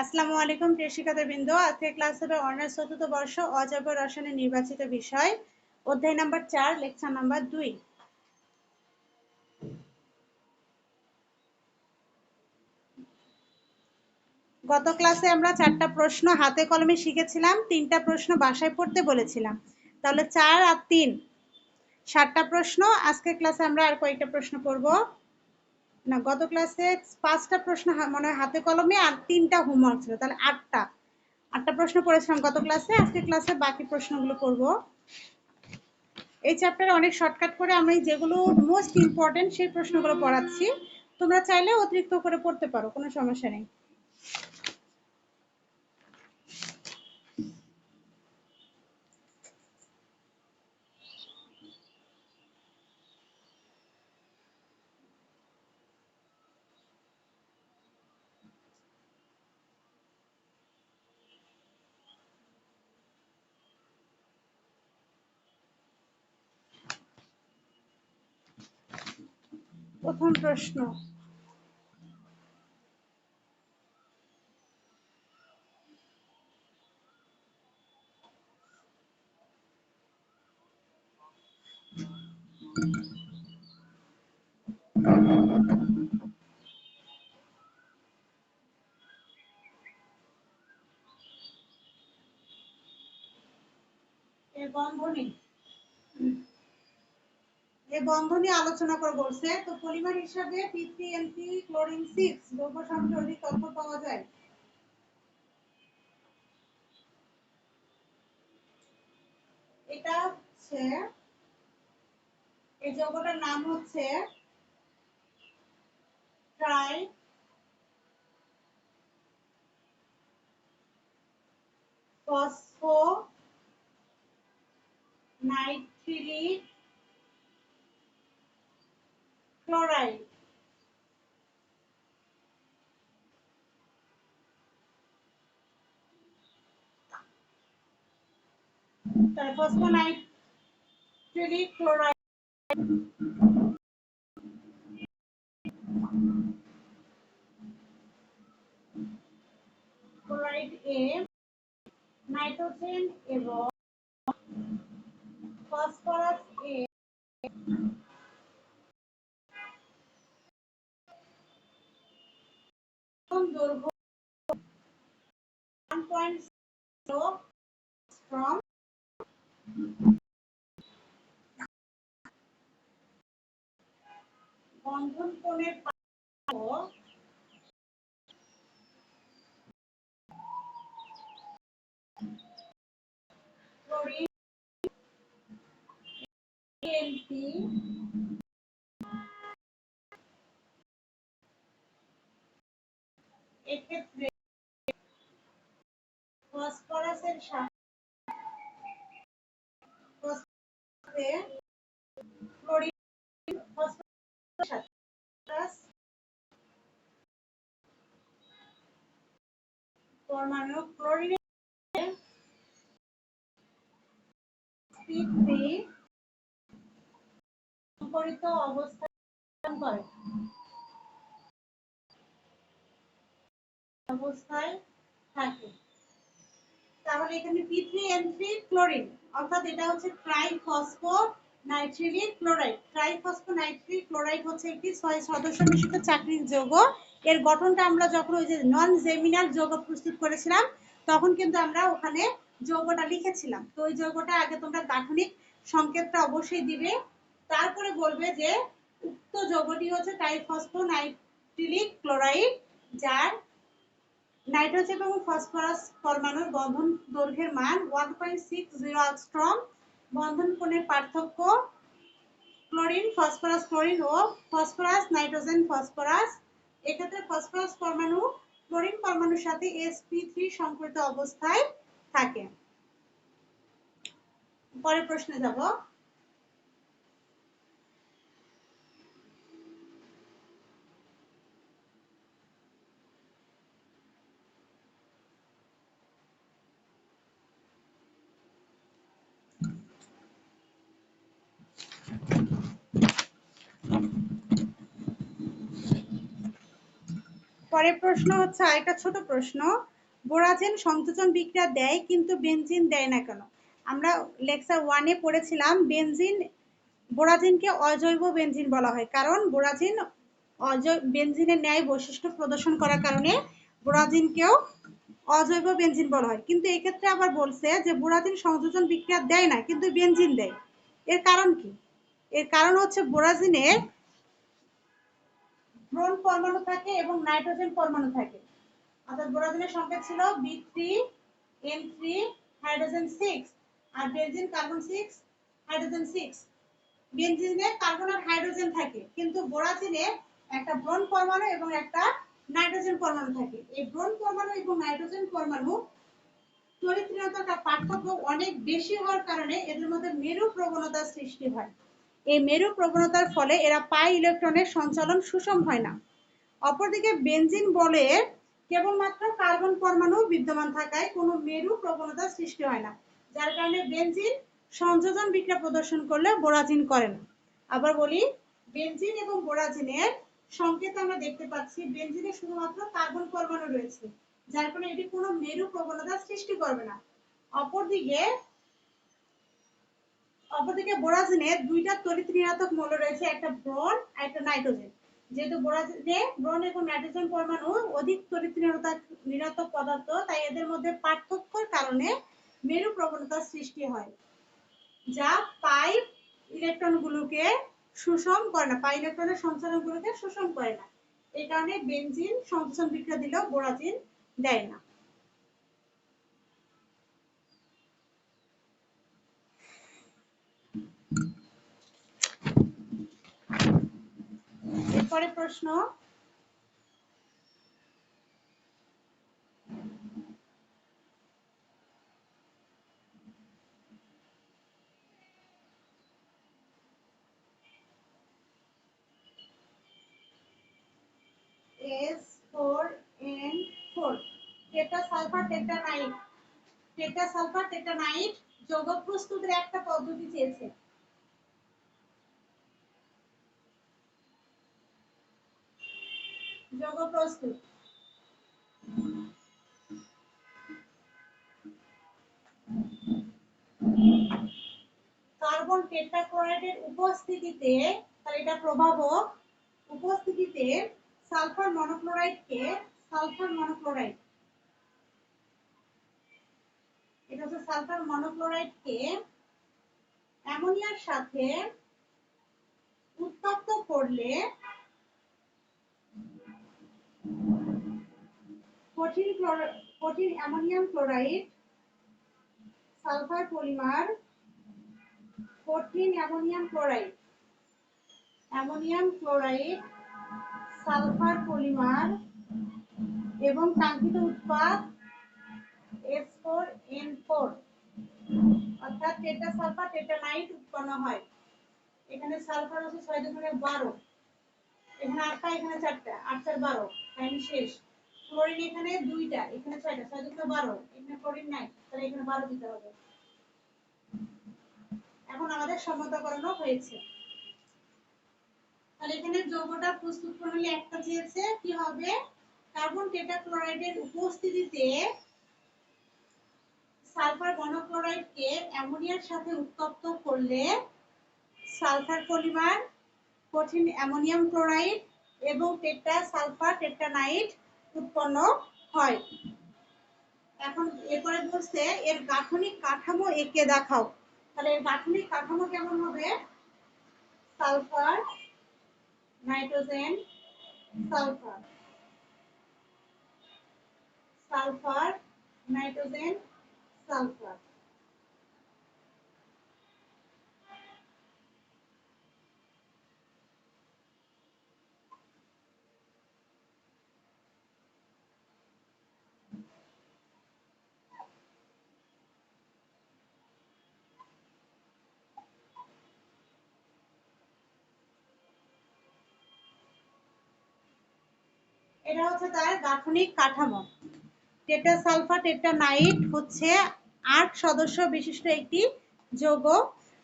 আসসালামু আলাইকুম প্রিয় শিক্ষার্থীবৃন্দ আজকে ক্লাস হবে অনার্স চতুর্থ বর্ষ অজৈব রসায়নের নির্বাচিত বিষয়। অধ্যায় নাম্বার চার, লেকচার নাম্বার দুই। গত ক্লাসে আমরা চারটা প্রশ্ন হাতে কলমে শিখেছিলাম, তিনটা প্রশ্ন বাসায় পড়তে বলেছিলাম। তাহলে চার আর তিন, সাতটা প্রশ্ন। আজকে ক্লাসে আমরা আর কয়েকটা প্রশ্ন পড়ব। না, গত ক্লাসে পাঁচটা প্রশ্ন মনে হয় হাতে কলমে আর তিনটা হোমওয়ার্ক ছিল, তাহলে আটটা। আটটা প্রশ্ন পড়েছিলাম গত ক্লাসে আজকে ক্লাসে বাকি প্রশ্নগুলো করব এই চ্যাপ্টারে অনেক শর্টকাট করে আমি যেগুলো মোস্ট ইম্পর্টেন্ট সেই প্রশ্নগুলো পড়াচ্ছি। তোমরা চাইলে অতিরিক্ত করে পড়তে পারো, কোনো সমস্যা নেই। প্রথম প্রশ্ন। বন্ধনী এই বন্ধনী আলোচনা করে বলছে তো পলিমার হিসাবে পি3এনপি ক্লোরিন 6 যৌগ সম্পর্কে তথ্য পাওয়া যায়। এটা হচ্ছে, এই যৌগটার নাম হচ্ছে ট্রাই ফসফো নাইট্রিলিক ক্লোরাইড তার ফসফোনাইট্রিলিক ক্লোরাইড ক্লোরাইড এ নাইট্রোজেন এবং বন্ধন কোণের এক্ষেত্রে ফসফরাসের সাথে ক্লোরিন ফসফরাস পরমাণু ক্লোরিনের সংকরিত অবস্থান করে। অবস্থায় থাকে। তাহলে এখানে P3N3 ক্লোরিন অর্থাৎ এটা হচ্ছে ট্রাইফসফো নাইট্রিলিক ক্লোরাইড ট্রাইফসফো নাইট্রিলিক ক্লোরাইড হচ্ছে একটি ছয় সদস্য মিশ্রিত চাকরির যৌগ। এর গঠনটা আমরা যখন ওই যে নন জেমিনাল যৌগ প্রস্তুত করেছিলাম, তখন কিন্তু আমরা ওখানে যৌগটা লিখেছিলাম। তো ওই যৌগটা আগে তোমরা গাঠনিক সংকেতটা অবশ্যই দিবে। তারপরে বলবে যে উক্ত যৌগটি হচ্ছে ট্রাইফসফো নাইট্রিলিক ক্লোরাইড যার নাইট্রোজেন এবং ফসফরাস পরমাণুর বন্ধন দৈর্ঘ্যের মান one point six zero angstrom বন্ধন কোণের পার্থক্য ক্লোরিন ফসফরাস ক্লোরিন ও ফসফরাস নাইট্রোজেন ফসফরাস এক্ষেত্রে ফসফরাস পরমাণু ক্লোরিন পরমাণুর সাথে sp3 সংকরিত অবস্থায় থাকে। পরের প্রশ্নে যাব। পরের প্রশ্ন হচ্ছে আরেকটা ছোট প্রশ্ন। বোরাজেন সংযোজন বিক্রিয়া দেয় কিন্তু বেনজিন দেয় না কেন? আমরা লেকচার ওয়ানে পড়েছিলাম, বেনজিন, বোরাজিনকে অজৈব বেনজিন বলা হয়। কারণ বোরাজিন অজৈব বেনজিনের ন্যায় বৈশিষ্ট্য প্রদর্শন করার কারণে বোরাজিনকেও অজৈব বেনজিন বলা হয়। কিন্তু এক্ষেত্রে আবার বলছে যে বোরাজিন সংযোজন বিক্রিয়া দেয় না, কিন্তু বেনজিন দেয়। এর কারণ কি? এর কারণ হচ্ছে বোরাজিনে ব্রোন পরমাণু থাকে এবং নাইট্রোজেন পরমাণু থাকে। অর্থাৎ বোরাজিনের সংখ্যা ছিল B three N three hydrogen six আর benzene carbon six hydrogen six বেনজিনে carbon আর হাইড্রোজেন থাকে, কিন্তু বোরাজিনে একটা ব্রোন পরমাণু এবং একটা নাইট্রোজেন পরমাণু থাকে। এই ব্রোন পরমাণু এবং নাইট্রোজেন পরমাণু চরিত্রীয়তার পার্থক্য অনেক বেশি হওয়ার কারণে এদের মধ্যে মেরু প্রবণতার সৃষ্টি হয়। এই মেরু প্রবণতার ফলে এরা পাই ইলেকট্রনের সঞ্চালন সুষম হয় না। অপরদিকে বেনজিন বলে, কেবলমাত্র কার্বন পরমাণু বিদ্যমান থাকায় কোনো মেরু প্রবণতার সৃষ্টি হয় না। যার কারণে বেনজিন সংযোজন বিক্রিয়া প্রদর্শন করলে বোরাজিন করে না। আবার বলি, বেনজিন এবং বোরাজিনের সংকেত আমরা দেখতে পাচ্ছি, বেনজিনে শুধুমাত্র কার্বন পরমাণু রয়েছে, যার কারণে এটি কোনো মেরু প্রবণতা সৃষ্টি করবে না। অপরদিকে অপরদিকে বোরাজিনে দুইটা তড়িৎ ঋণাত্মক মৌল রয়েছে, একটা ব্রন আর একটা নাইট্রোজেন। যেহেতু বোরাজিনে ব্রোন এবং নাইট্রোজেন পরমাণু অধিক তড়িৎ ঋণাত্মক পদার্থ, তাই এদের মধ্যে পার্থক্যর কারণে মেরু প্রবণতার সৃষ্টি হয়, যা পাইপ ইলেকট্রনগুলোকে সুষম করে না, পাই ইলেকট্রনের সঞ্চালনগুলোকে সুষম করে না। এই কারণে বেনজিন সংযোজন বিক্রিয়া দিলেও বোরাজিন দেয় না। এরপরে প্রশ্ন। সালফার টেটানাইট টেটা সালফার টেটানাইট যৌগ প্রস্তুতের একটা পদ্ধতি চেয়েছে। যৌগ প্রস্তুত। কার্বন টেট্রাক্লোরাইডের উপস্থিতিতে তার এটা প্রভাবক, উপস্থিতিতে সালফার মনোক্লোরাইডকে সালফার মনোক্লোরাইড। এটা হচ্ছে সালফার মনোক্লোরাইডকে অ্যামোনিয়ার সাথে উত্তপ্ত করলে কঠিন কঠিন অ্যামোনিয়াম ক্লোরাইড, সালফার পলিমার, কঠিন ammonium chloride ammonium chloride, sulphur polymer এবং কাঙ্ক্ষিত উৎপাদ এস ফোর এন ফোর অর্থাৎ টেটা সালফার টেটানাইট উৎপন্ন হয়। এখানে সালফার হচ্ছে ছয় দশমিক বারো, এখানে আটটা, এখানে চারটা আট বারো টাইম শেষ। ক্লোরিন এখানে দুইটা, এখানে ছয়টা, ছয় দুটো বারো, এখানে ক্লোরিন নাই, তাহলে এখানে বারো দিতে হবে। এখন আমাদের সমতাকরণও হয়েছে। তাহলে এখানে যৌগটা প্রস্তুত প্রণালী একটা চেয়েছে কি হবে? কার্বন টেট্রাক্লোরাইডের উপস্থিতিতে সালফার মনোক্লোরাইডকে অ্যামোনিয়ার সাথে উত্তপ্ত করলে সালফার পলিমার কঠিন অ্যামোনিয়াম ক্লোরাইড এবং টেট্রা, সালফার টেট্রানাইট উৎপন্ন হয়। এখন এরপরে বলছে, এর গাঠনিক কাঠামো একে দেখাও। তাহলে এর গাঠনিক কাঠামো কেমন হবে? Sulphur, nitrogen, sulphur. Sulphur, nitrogen, sulphur. এটা হচ্ছে তার গাঠনিক কাঠামো। টেটা সালফার টেট্রানাইট হচ্ছে আট সদস্য বিশিষ্ট একটি যৌগ,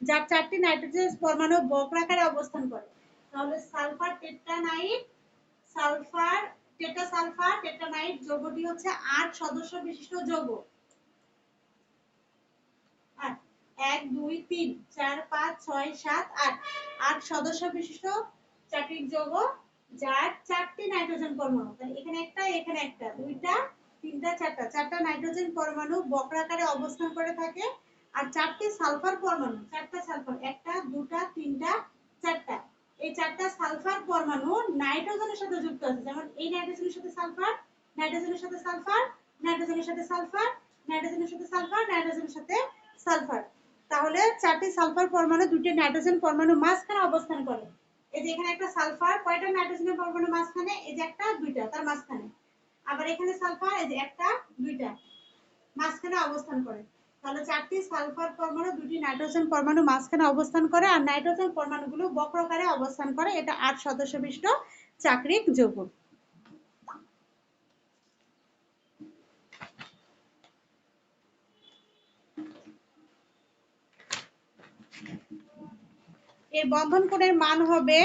যার চারটি নাইট্রোজেন পরমাণু বক্রাকারে অবস্থান করে। তাহলে sulphur, tetranitride, sulphur tetra sulphur tetranitride যৌগটি হচ্ছে আট সদস্য বিশিষ্ট যৌগ। এক, দুই, তিন, চার, পাঁচ, ছয়, সাত, আট। আট সদস্য বিশিষ্ট চাকরিক যৌগ যার চারটি নাইট্রোজেন পরমাণু, তাহলে এখানে একটা এখানে একটা, দুইটা, তিনটা, চারটা চারটা নাইট্রোজেন পরমাণু বক্রাকারে অবস্থান করে থাকে, আর চারটি সালফার পরমাণু, চারটা সালফার, একটা, দুটা, তিনটা, চারটা। এই চারটা সালফার পরমাণু নাইট্রোজেনের সাথে যুক্ত আছে, যেমন এই নাইট্রোজেনের সাথে সালফার, নাইট্রোজেনের সাথে সালফার, নাইট্রোজেনের সাথে সালফার, নাইট্রোজেনের সাথে সালফার, নাইট্রোজেনের সাথে সালফার। তাহলে চারটি সালফার পরমাণু দুটি নাইট্রোজেন পরমাণু মাঝখানে অবস্থান করে। এই যে এখানে একটা সালফার, কয়টা নাইট্রোজেনের পরমাণু মাঝখানে? এই যে একটা, দুইটা, তার মাঝখানে। আবার এখানে সালফার, এই যে একটা, দুইটা। মাঝখানে অবস্থান করে। তাহলে চারটি সালফার পরমাণু দুটি নাইট্রোজেন পরমাণু মাঝখানে অবস্থান করে, আর নাইট্রোজেন পরমাণুগুলো বক্রকারে অবস্থান করে। এটা আট সদস্য বিশিষ্ট চাকরিক যৌগ। এর বন্ধন কোণের মান হবে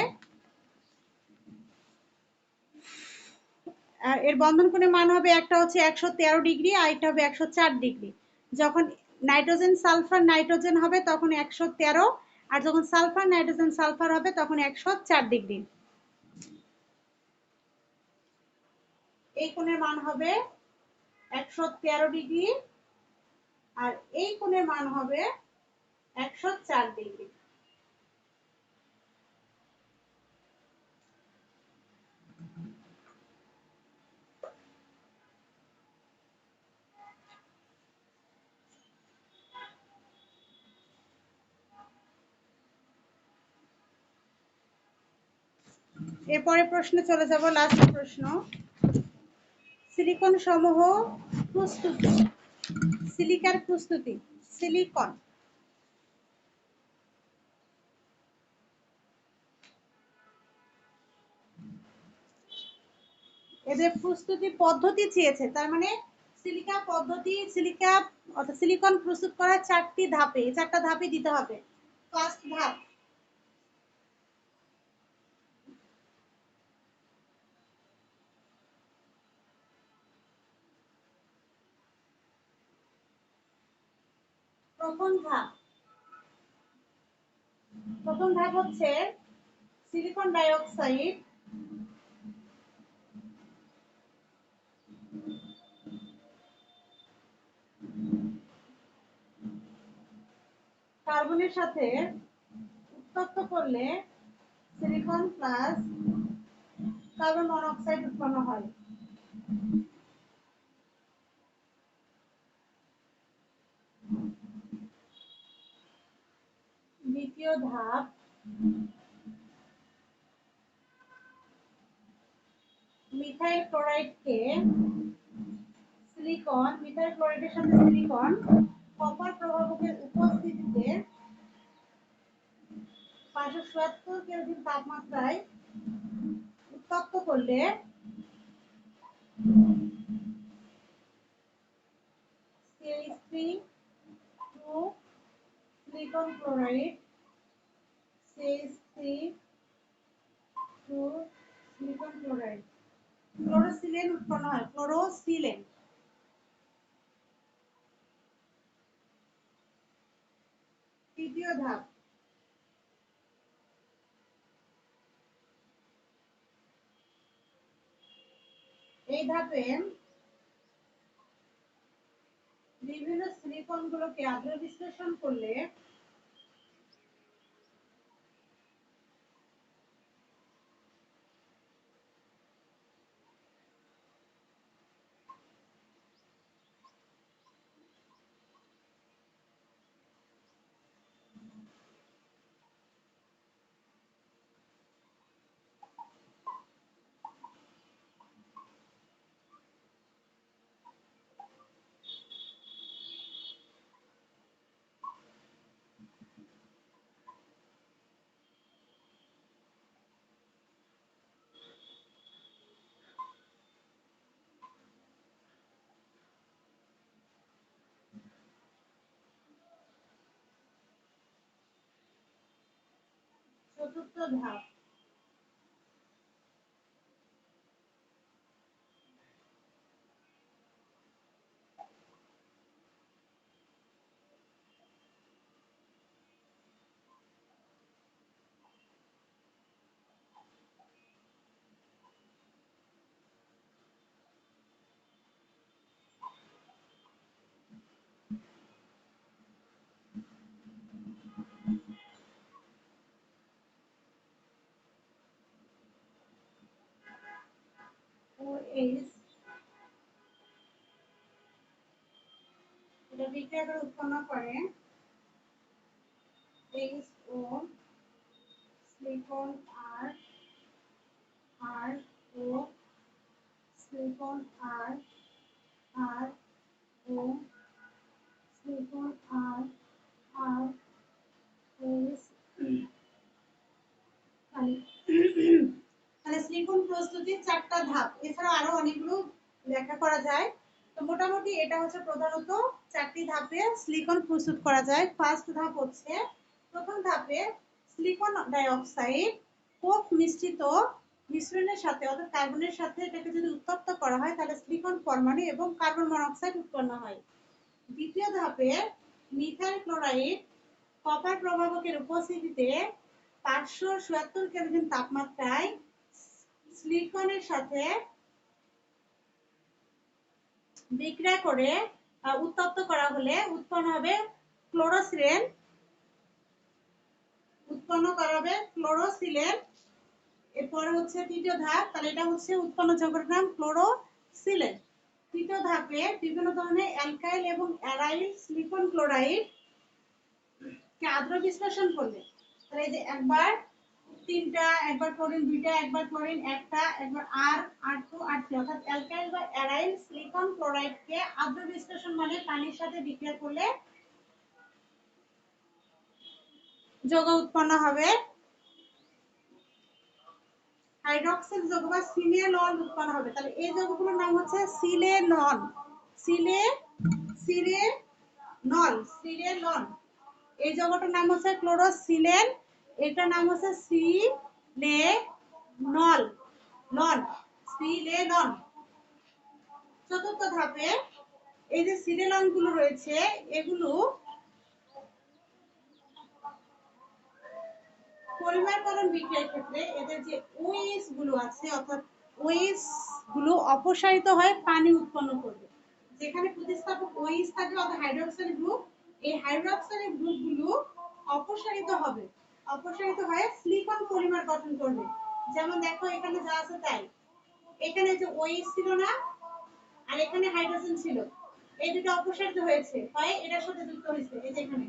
এর বন্ধন কোণের মান হবে একটা হচ্ছে একশো তেরো ডিগ্রি আর একটা হবে একশো চার ডিগ্রি। যখন নাইট্রোজেন, সালফার, নাইট্রোজেন হবে তখন একশো তেরো আর যখন সালফার, নাইট্রোজেন, সালফার হবে তখন একশো চার ডিগ্রি। এই কোণের মান হবে একশো তেরো ডিগ্রি আর এই কোণের মান হবে একশো চার ডিগ্রি। এরপরে প্রশ্নে চলে যাব লাস্ট প্রশ্ন। সিলিকন সমূহ প্রস্তুতি। সিলিকার প্রস্তুতি সিলিকন এদের প্রস্তুতি পদ্ধতি চেয়েছে, তার মানে সিলিকা পদ্ধতি সিলিকা অর্থাৎ সিলিকন প্রস্তুত করার চারটি ধাপে চারটা ধাপে দিতে হবে। ফার্স্ট ধাপ প্রথম ধাপ প্রথম ধাপ হচ্ছে সিলিকন ডাইঅক্সাইড কার্বনের সাথে উত্তপ্ত করলে সিলিকন প্লাস কার্বন মনোক্সাইড উৎপন্ন হয়। দ্বিতীয় ধাপ। মিথাইল ক্লোরাইডকে সিলিকন, মিথাইল ক্লোরাইডের সাথে সিলিকন, কপার প্রভাবকের উপস্থিতিতে পাঁচশো চুয়াত্তর কেলভিন তাপমাত্রায় উত্তপ্ত করলে CH3 2 silicon chloride CH3 2 silicon chloride. Chlorosilane উৎপন্ন হয় ক্লোরোসিলেন তৃতীয় ধাপ। এই ধাপে বিভিন্ন সিলিকন গুলোকে আদ্র বিশ্লেষণ করলে চতুর্থ এইচ এটা বিক্রিয়া করে উৎপন্ন করে H O silicon R R O silicon R R O silicon R R H তাহলে সিলিকন প্রস্তুতির চারটা ধাপ। এছাড়া আরও অনেকগুলো ব্যাখ্যা করা যায়। তো মোটামুটি এটা হচ্ছে প্রধানত চারটি ধাপে সিলিকন প্রস্তুত করা যায়। ফার্স্ট ধাপ হচ্ছে, প্রথম ধাপে সিলিকন ডাইঅক্সাইড কোক মিশ্রিত মিশ্রণের সাথে, অর্থাৎ কার্বনের সাথে এটাকে যদি উত্তপ্ত করা হয়, তাহলে সিলিকন পরমাণু এবং কার্বন মনোক্সাইড উৎপন্ন হয়। দ্বিতীয় ধাপে মিথাইল ক্লোরাইড কপার প্রভাবকের উপস্থিতিতে পাঁচশো চুয়াত্তর কেলভিন তাপমাত্রায় সিলিকনের সাথে বিক্রিয়া করে উত্তপ্ত করা হলে উৎপন্ন হবে ক্লোরোসিলেন। উৎপন্ন করা হবে ক্লোরোসিলেন। হচ্ছে তৃতীয় ধাপ, তাহলে এটা হচ্ছে উৎপন্ন নাম ক্লোরোসিলেন। তৃতীয় ধাপে বিভিন্ন ধরনের অ্যালকাইল এবং অ্যারাইল সিলিকন ক্লোরাইড কে আদ্র বিশ্লেষণ করলে তাহলে এই যে একবার তিনটা, একবার ক্লোরিন দুইটা, একবার ক্লোরিন একটা, একবার R R two R three অর্থাৎ অ্যালকাইল বা অ্যারাইল সিলিকন ক্লোরাইডকে আদ্র বিশ্লেষণ মানে পানির সাথে বিক্রিয়া করলে যৌগ উৎপন্ন হবে। হাইড্রক্সিল যৌগ বা সিনেনল উৎপন্ন হবে। তাহলে এই যৌগগুলোর নাম হচ্ছে সিলেনন সিলে সিলেনল সিলেনন এই যৌগটার নাম হচ্ছে ক্লোরোসিলেন এটার নাম হচ্ছে সি লে নল নন সিলেনন চতুর্থ ধাপে এই যে সিলেননগুলো রয়েছে, এগুলো পরিমাণকরণ বিক্রিয়ার ক্ষেত্রে এদের যে ওএসগুলো আছে, অর্থাৎ ওএসগুলো অপসারিত হয়ে পানি উৎপন্ন করবে। যেখানে প্রতিস্থাপক ওএস থাকে অর্থাৎ হাইড্রোক্সাইড গ্রুপ এই হাইড্রোক্সাইড গ্রুপগুলো অপসারিত হবে। অপসারিত হয়ে সিলিকন পলিমার গঠন করবে। যেমন দেখো, এখানে যা আছে তাই। এখানে যে ওএস ছিল না, আর এখানে হাইড্রোজেন ছিল, এই দুটো অপসারিত হয়েছে। হয় এটার সাথে যুক্ত হয়েছে, এই যে এখানে।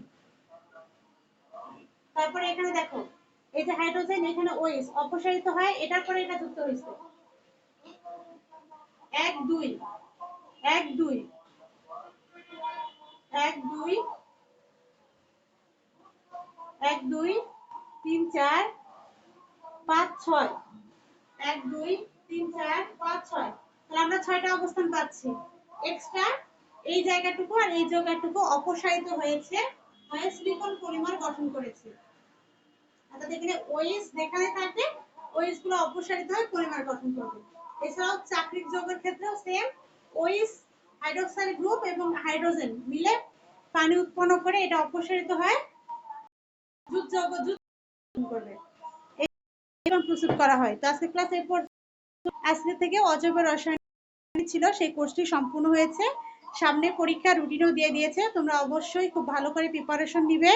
তারপরে এখানে দেখো, এই যে হাইড্রোজেন এখানে ওএস অপসারিত হয়, এটার পরে এটা যুক্ত হয়েছে। এক, দুই এক দুই এক দুই এক, দুই তিন চার পাঁচ ছয়। এক, দুই, তিন, চার, পাঁচ, ছয়। তাহলে আমরা ছয়টা অবস্থান পাচ্ছি। এক্সট্রা এই জায়গাটুকু আর এই জায়গাটুকু অপসারিত হয়েছে, হয়ে গঠন করেছে। অর্থাৎ এখানে ওএস যেখানে থাকবে গুলো অপসারিত হয়ে পলিমার গঠন করবে। এছাড়াও চাকরিক যৌগের ক্ষেত্রেও সেম ওএস হাইড্রোক্সাইড গ্রুপ এবং হাইড্রোজেন মিলে পানি উৎপন্ন করে এটা অপসারিত হয়। জুট যৌগ করবে। প্রস্তুত করা হয়। তো আজকে ক্লাস এরপর আজকে থেকে অজৈব রসায়ন ছিল, সেই কোর্সটি সম্পূর্ণ হয়েছে। সামনে পরীক্ষা রুটিনও দিয়ে দিয়েছে। তোমরা অবশ্যই খুব ভালো করে প্রিপারেশন নিবে।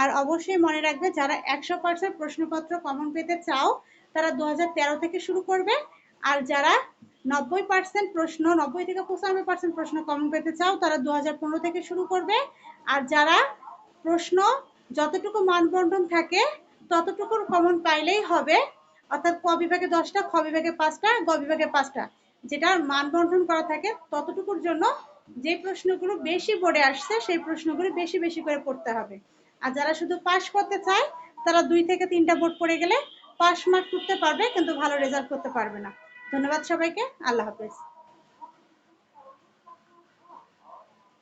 আর অবশ্যই মনে রাখবে, যারা একশো পার্সেন্ট প্রশ্নপত্র কমন পেতে চাও, তারা দু থেকে শুরু করবে। আর যারা নব্বই পার্সেন্ট প্রশ্ন, নব্বই থেকে পঁচানব্বই পার্সেন্ট প্রশ্ন কমন পেতে চাও, তারা দু হাজার পনেরো থেকে শুরু করবে। আর যারা প্রশ্ন যতটুকু মানবন্টন থাকে ততটুকুর কমন পাইলেই হবে। অর্থাৎ ক বিভাগে দশটা, খ বিভাগে পাঁচটা, গ বিভাগে পাঁচটা। যেটা মান করা থাকে ততটুকুর জন্য যে প্রশ্নগুলো বেশি বোর্ডে আসছে, সেই প্রশ্নগুলো বেশি বেশি করে পড়তে হবে। আর যারা শুধু পাস করতে চায়, তারা দুই থেকে তিনটা বোর্ড পড়ে গেলে পাস মার্ক করতে পারবে, কিন্তু ভালো রেজাল্ট করতে পারবে না। ধন্যবাদ সবাইকে। আল্লাহ হাফেজ।